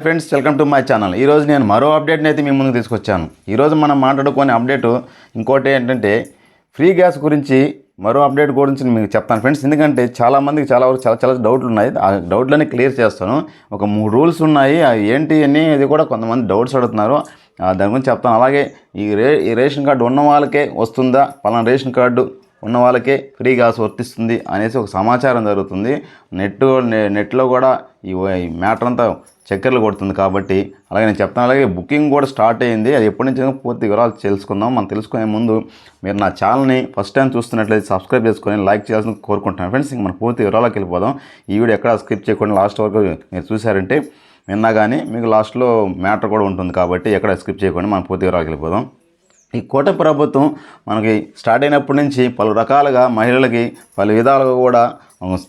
Friends welcome to my channel ఈరోజు నేను మరో అప్డేట్ని అయితే మీ ముందుకు తీసుకొచ్చాను. ఈరోజు మనం మాట్లాడుకునే అప్డేట్ ఇంకోటి ఏంటంటే ఫ్రీ గ్యాస్ గురించి మరో అప్డేట్ గురించి మీకు చెప్తాను. ఫ్రెండ్స్ ఎందుకంటే చాలామందికి చాలా వరకు చాలా చాలా డౌట్లు ఉన్నాయి. ఆ డౌట్లన్నీ క్లియర్ చేస్తాను. ఒక మూడు రూల్స్ ఉన్నాయి. అవి ఏంటి అని ఇది కూడా కొంతమంది డౌట్స్ అడుగుతున్నారు. ఆ, దాని గురించి చెప్తాను. అలాగే ఈ రే ఈ రేషన్ కార్డు ఉన్న వాళ్ళకే వస్తుందా? పలానా రేషన్ కార్డు ఉన్న వాళ్ళకే ఫ్రీ గ్యాస్ వర్తిస్తుంది అనేసి ఒక సమాచారం జరుగుతుంది. నెట్ నెట్లో కూడా ఈ మ్యాటర్ అంతా చక్కెరలు కొడుతుంది కాబట్టి అలాగే నేను చెప్తాను అలాగే బుకింగ్ కూడా స్టార్ట్ అయ్యింది. అది ఎప్పటి నుంచి పూర్తి వివరాలు తెలుసుకుందాం. మనం తెలుసుకునే ముందు మీరు నా ఛానల్ని ఫస్ట్ టైం చూస్తున్నట్లయితే సబ్స్క్రైబ్ చేసుకొని లైక్ చేయాల్సిన కోరుకుంటున్నాను. ఫ్రెండ్స్ ఇంక మనం పూర్తి వివరాలకు వెళ్ళిపోదాం. ఈ వీడియో ఎక్కడ స్కిప్ చేయకుండా లాస్ట్ వరకు మీరు చూసారంటే విన్నా కానీ మీకు లాస్ట్లో మ్యాటర్ కూడా ఉంటుంది కాబట్టి ఎక్కడ స్కిప్ చేయకుండా మనం పూర్తి వివరాలకు వెళ్ళిపోదాం. ఈ కోట ప్రభుత్వం మనకి స్టార్ట్ అయినప్పటి నుంచి పలు రకాలుగా మహిళలకి పలు విధాలుగా కూడా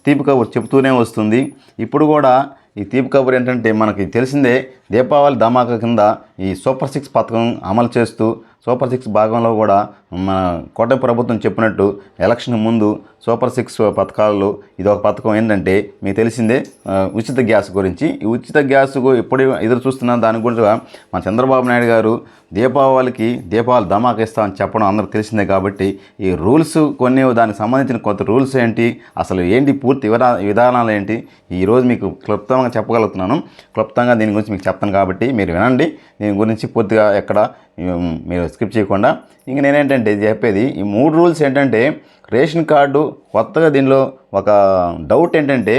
తీపిగా చెప్తూనే వస్తుంది. ఇప్పుడు కూడా ఈ తీపి కబురు ఏంటంటే మనకి తెలిసిందే దీపావళి ధమాకా కింద ఈ సూపర్ సిక్స్ పథకం అమలు చేస్తూ సూపర్ సిక్స్ భాగంలో కూడా మన కోట ప్రభుత్వం చెప్పినట్టు ఎలక్షన్ ముందు సూపర్ సిక్స్ పథకాల్లో ఇది ఒక పథకం ఏంటంటే మీకు తెలిసిందే ఉచిత గ్యాస్ గురించి. ఈ ఉచిత గ్యాస్ ఎప్పుడు ఎదురు చూస్తున్నా దాని గురించి మన చంద్రబాబు నాయుడు గారు దీపావళికి దీపావళి ధమాకా ఇస్తామని చెప్పడం అందరికి తెలిసిందే కాబట్టి ఈ రూల్స్ కొన్ని దానికి సంబంధించిన కొత్త రూల్స్ ఏంటి అసలు ఏంటి పూర్తి వివరా విధానాలు ఏంటి ఈరోజు మీకు క్లుప్తంగా చెప్పగలుగుతున్నాను. క్లుప్తంగా దీని గురించి మీకు చెప్తాను కాబట్టి మీరు వినండి. దీని గురించి పూర్తిగా ఎక్కడ మీరు స్కిప్ చేయకుండా. ఇంక నేనేంటంటే ఇది చెప్పేది ఈ మూడు రూల్స్ ఏంటంటే రేషన్ కార్డు కొత్తగా దీనిలో ఒక డౌట్ ఏంటంటే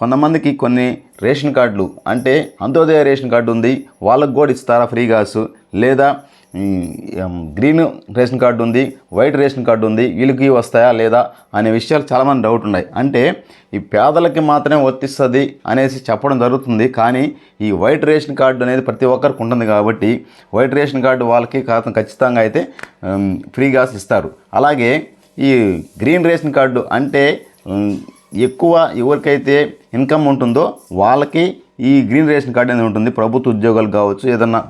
కొంతమందికి కొన్ని రేషన్ కార్డులు అంటే అంత్యోదయ రేషన్ కార్డు ఉంది వాళ్ళకు కూడా ఇస్తారా ఫ్రీ గ్యాస్? లేదా గ్రీన్ రేషన్ కార్డు ఉంది వైట్ రేషన్ కార్డు ఉంది వీళ్ళకి వస్తాయా లేదా అనే విషయాలు చాలామంది డౌట్ ఉన్నాయి. అంటే ఈ పేదలకి మాత్రమే వర్తిస్తుంది అనేసి చెప్పడం జరుగుతుంది. కానీ ఈ వైట్ రేషన్ కార్డు అనేది ప్రతి ఒక్కరికి ఉంటుంది కాబట్టి వైట్ రేషన్ కార్డు వాళ్ళకి కాస్త ఖచ్చితంగా అయితే ఫ్రీగా ఇస్తారు. అలాగే ఈ గ్రీన్ రేషన్ కార్డు అంటే ఎక్కువ ఎవరికైతే ఇన్కమ్ ఉంటుందో వాళ్ళకి ఈ గ్రీన్ రేషన్ కార్డు అనేది ఉంటుంది. ప్రభుత్వ ఉద్యోగాలు కావచ్చు ఏదన్నా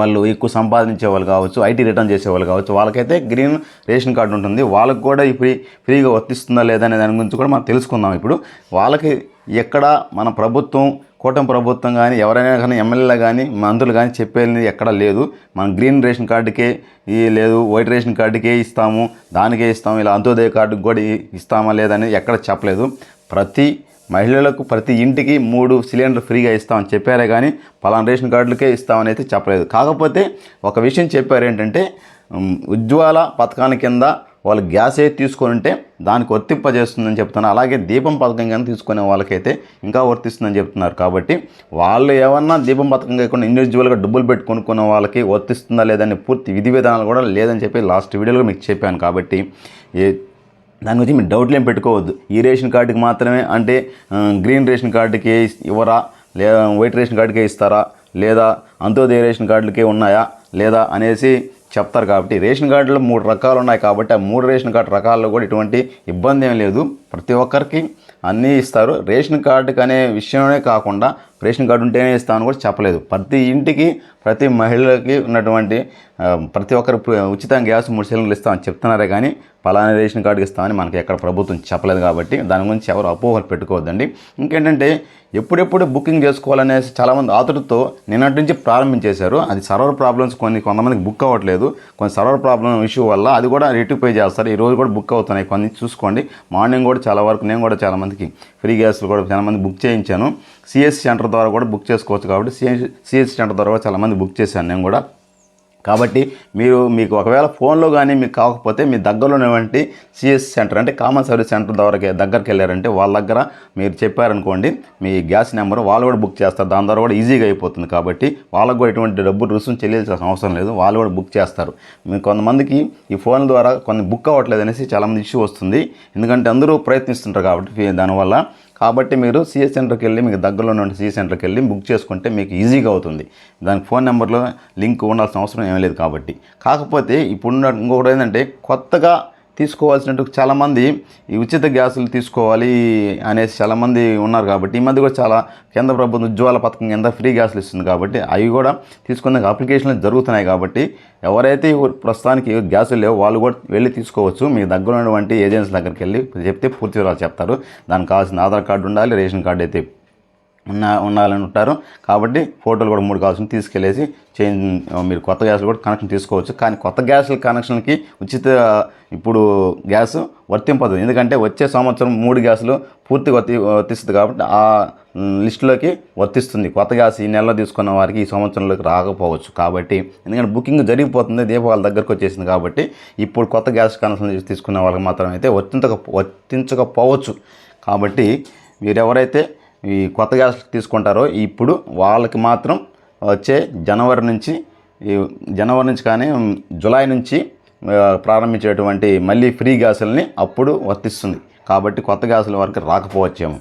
వాళ్ళు ఎక్కువ సంపాదించే వాళ్ళు కావచ్చు ఐటీ రిటర్న్ చేసే వాళ్ళు కావచ్చు వాళ్ళకైతే గ్రీన్ రేషన్ కార్డు ఉంటుంది. వాళ్ళకి కూడా ఈ ఫ్రీ ఫ్రీగా వర్తిస్తుందా లేదా అనే దాని గురించి కూడా మనం తెలుసుకుందాం ఇప్పుడు. వాళ్ళకి ఎక్కడ మన ప్రభుత్వం కూటమి ప్రభుత్వం కానీ ఎవరైనా కానీ ఎమ్మెల్యేలు కానీ మంత్రులు కానీ చెప్పేది ఎక్కడ లేదు. మనం గ్రీన్ రేషన్ కార్డుకే ఈ లేదు వైట్ రేషన్ కార్డుకే ఇస్తాము దానికే ఇస్తాము ఇలా అంత్యోదయ కార్డుకి కూడా ఇస్తామా లేదని ఎక్కడ చెప్పలేదు. ప్రతి మహిళలకు ప్రతి ఇంటికి మూడు సిలిండర్లు ఫ్రీగా ఇస్తామని చెప్పారే కానీ పలానా రేషన్ కార్డులకే ఇస్తామని అయితే చెప్పలేదు. కాకపోతే ఒక విషయం చెప్పారు ఏంటంటే ఉజ్వాల పథకాల కింద వాళ్ళు గ్యాస్ అయితే తీసుకొని ఉంటే దానికి వర్తింపజేస్తుందని చెప్తున్నారు. అలాగే దీపం పథకం కింద తీసుకునే వాళ్ళకైతే ఇంకా వర్తిస్తుందని చెప్తున్నారు. కాబట్టి వాళ్ళు ఏమన్నా దీపం పథకం కాకుండా ఇండివిజువల్గా డబ్బులు పెట్టి కొనుక్కున్న వాళ్ళకి వర్తిస్తుందా లేదని పూర్తి విధి విధానాలు కూడా లేదని చెప్పి లాస్ట్ వీడియోలో మీకు చెప్పాను. కాబట్టి ఏ దాని గురించి మీరు డౌట్లు ఏం పెట్టుకోవద్దు. ఈ రేషన్ కార్డుకి మాత్రమే అంటే గ్రీన్ రేషన్ కార్డుకి ఇవ్వరా? లేదా వైట్ రేషన్ కార్డుకే ఇస్తారా? లేదా అంత్యోదయ రేషన్ కార్డులకే ఉన్నాయా? లేదా అనేసి చెప్తారు కాబట్టి రేషన్ కార్డులో మూడు రకాలు ఉన్నాయి కాబట్టి ఆ మూడు రేషన్ కార్డు రకాల్లో కూడా ఎటువంటి ఇబ్బంది ఏం లేదు. ప్రతి ఒక్కరికి అన్నీ ఇస్తారు. రేషన్ కార్డుకి అనే విషయమే కాకుండా రేషన్ కార్డు ఉంటేనే ఇస్తామని కూడా చెప్పలేదు. ప్రతి ఇంటికి ప్రతి మహిళకి ఉన్నటువంటి ప్రతి ఒక్కరు ఉచితంగా గ్యాస్ మూడు సిలిండర్లు ఇస్తామని చెప్తున్నారే కానీ పలానా రేషన్ కార్డుకి ఇస్తామని మనకి ఎక్కడ ప్రభుత్వం చెప్పలేదు కాబట్టి దాని గురించి ఎవరు అపోహలు పెట్టుకోవద్దండి. ఇంకేంటంటే ఎప్పుడెప్పుడు బుకింగ్ చేసుకోవాలనేసి చాలామంది ఆతుడితో నిన్నటి నుంచి ప్రారంభించేశారు. అది సర్వర్ ప్రాబ్లమ్స్ కొన్ని కొంతమందికి బుక్ అవ్వట్లేదు. కొన్ని సర్వర్ ప్రాబ్లం ఇష్యూ వల్ల అది కూడా రెక్టిఫై చేస్తారు. ఈ రోజు కూడా బుక్ అవుతున్నాయి. కొన్ని చూసుకోండి. మార్నింగ్ కూడా చాలా వరకు నేను కూడా చాలామందికి ఫ్రీ గ్యాస్లు కూడా చాలామంది బుక్ చేయించాను. సిఎస్ సెంటర్ ద్వారా కూడా బుక్ చేసుకోవచ్చు కాబట్టి సిఎస్ సిఎస్ సెంటర్ ద్వారా కూడా చాలామంది బుక్ చేశాను నేను కూడా. కాబట్టి మీరు మీకు ఒకవేళ ఫోన్లో కానీ మీకు కాకపోతే మీ దగ్గరలో ఉన్నటువంటి సిఎస్ సెంటర్ అంటే కామన్ సర్వీస్ సెంటర్ ద్వారా దగ్గరికి వెళ్ళారంటే వాళ్ళ దగ్గర మీరు చెప్పారనుకోండి మీ గ్యాస్ నెంబర్ వాళ్ళు కూడా బుక్ చేస్తారు. దాని ద్వారా కూడా ఈజీగా అయిపోతుంది కాబట్టి వాళ్ళకు కూడా ఎటువంటి డబ్బు రుసుము చెల్లించాల్సిన అవసరం లేదు. వాళ్ళు కూడా బుక్ చేస్తారు. మీరు కొంతమందికి ఈ ఫోన్ ద్వారా కొన్ని బుక్ అవ్వట్లేదు అనేసి చాలామంది ఇష్యూ వస్తుంది. ఎందుకంటే అందరూ ప్రయత్నిస్తుంటారు కాబట్టి దానివల్ల కాబట్టి మీరు సిఎస్ సెంటర్కి వెళ్ళి మీకు దగ్గరలో ఉన్న సిఎస్ సెంటర్కి వెళ్ళి బుక్ చేసుకుంటే మీకు ఈజీగా అవుతుంది. దానికి ఫోన్ నెంబర్లో లింక్ ఉండాల్సిన అవసరం ఏమీ లేదు కాబట్టి. కాకపోతే ఇప్పుడు ఇంకొకటి ఏంటంటే కొత్తగా తీసుకోవాల్సినట్టు చాలామంది ఈ ఉచిత గ్యాసులు తీసుకోవాలి అనేసి చాలామంది ఉన్నారు కాబట్టి ఈ మధ్య కూడా చాలా కేంద్ర ప్రభుత్వం ఉజ్వాల పథకం కింద ఫ్రీ గ్యాసులు ఇస్తుంది కాబట్టి అవి కూడా తీసుకునే అప్లికేషన్లు జరుగుతున్నాయి కాబట్టి ఎవరైతే ప్రస్తుతానికి గ్యాసులు లేవో వాళ్ళు కూడా వెళ్ళి తీసుకోవచ్చు. మీ దగ్గర ఉన్నటువంటి ఏజెన్సీ దగ్గరికి వెళ్ళి చెప్తే పూర్తి వివరాలు చెప్తారు. దానికి కావాల్సిన ఆధార్ కార్డు ఉండాలి రేషన్ కార్డు అయితే ఉన్న ఉండాలని ఉంటారు. కాబట్టి ఫోటోలు కూడా మూడు కావాల్సింది తీసుకెళ్ళేసి చేంజ్ మీరు కొత్త గ్యాస్లు కూడా కనెక్షన్ తీసుకోవచ్చు. కానీ కొత్త గ్యాస్ల కనెక్షన్కి ఉచిత ఇప్పుడు గ్యాస్ వర్తింపదు. ఎందుకంటే వచ్చే సంవత్సరం మూడు గ్యాసులు పూర్తిగా వర్తి వర్తిస్తుంది కాబట్టి ఆ లిస్టులోకి వర్తిస్తుంది. కొత్త గ్యాస్ ఈ నెలలో తీసుకున్న వారికి ఈ సంవత్సరంలోకి రాకపోవచ్చు కాబట్టి. ఎందుకంటే బుకింగ్ జరిగిపోతుంది దీపావళి దగ్గరకు వచ్చేసింది కాబట్టి ఇప్పుడు కొత్త గ్యాస్ కనెక్షన్ తీసుకున్న వాళ్ళకి మాత్రం అయితే వర్తించక వర్తించకపోవచ్చు. కాబట్టి మీరు ఎవరైతే ఈ కొత్త గ్యాస్ తీసుకుంటారో ఇప్పుడు వాళ్ళకి మాత్రం వచ్చే జనవరి నుంచి ఈ జనవరి నుంచి కానీ జులై నుంచి ప్రారంభించేటువంటి మళ్ళీ ఫ్రీ గ్యాసులని అప్పుడు వర్తిస్తుంది. కాబట్టి కొత్త గ్యాసుల వరకు రాకపోవచ్చేమో.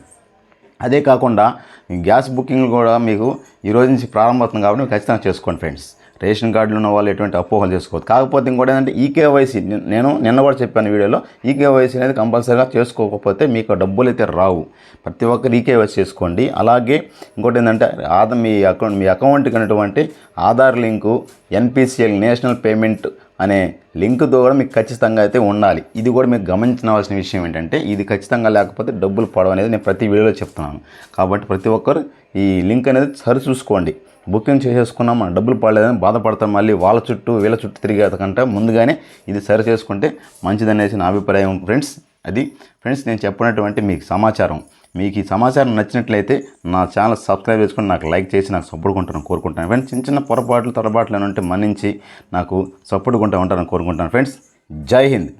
అదే కాకుండా ఈ గ్యాస్ బుకింగ్ కూడా మీకు ఈ రోజు నుంచి ప్రారంభమవుతుంది కాబట్టి ఖచ్చితంగా చేసుకోండి ఫ్రెండ్స్. రేషన్ కార్డులు ఉన్న వాళ్ళు ఎటువంటి అపోహలు చేసుకోవద్దు. కాకపోతే ఇంకోటి ఏంటంటే ఈకేవైసీ నేను నిన్న కూడా చెప్పాను వీడియోలో ఈకేవైసీ అనేది కంపల్సరీగా చేసుకోకపోతే మీకు డబ్బులు అయితే రావు. ప్రతి ఒక్కరు ఈకేవైసీ చేసుకోండి. అలాగే ఇంకోటి ఏంటంటే ఆధార్ మీ అకౌంట్ మీ అకౌంట్కి ఉన్నటువంటి Aadhaar link NPCL national payment అనే లింక్తో కూడా మీకు ఖచ్చితంగా అయితే ఉండాలి. ఇది కూడా మీకు గమనించవలసిన విషయం ఏంటంటే ఇది ఖచ్చితంగా లేకపోతే డబ్బులు పడవ అనేది నేను ప్రతి వీడియోలో చెప్తున్నాను. కాబట్టి ప్రతి ఒక్కరు ఈ లింక్ అనేది సరి చూసుకోండి. బుకింగ్ చేసేసుకున్నాం మన డబ్బులు పడలేదని బాధపడతాం మళ్ళీ వాళ్ళ చుట్టూ వీళ్ళ చుట్టూ తిరిగేదకంటే ముందుగానే ఇది సరి చేసుకుంటే మంచిదనేసి నా అభిప్రాయం. ఫ్రెండ్స్ అది ఫ్రెండ్స్ నేను చెప్పినటువంటి మీకు సమాచారం. మీకు ఈ సమాచారం నచ్చినట్లయితే నా ఛానల్ సబ్స్క్రైబ్ చేసుకొని నాకు లైక్ చేసి నాకు సపోర్ట్ కొంటాను కోరుకుంటాను ఫ్రెండ్స్ చిన్న చిన్న పొరపాట్లు తొరపాట్లు అని ఉంటే మన్నించి నాకు సపోర్ట్ కొంటా ఉంటాను కోరుకుంటాను ఫ్రెండ్స్ జై హింద్.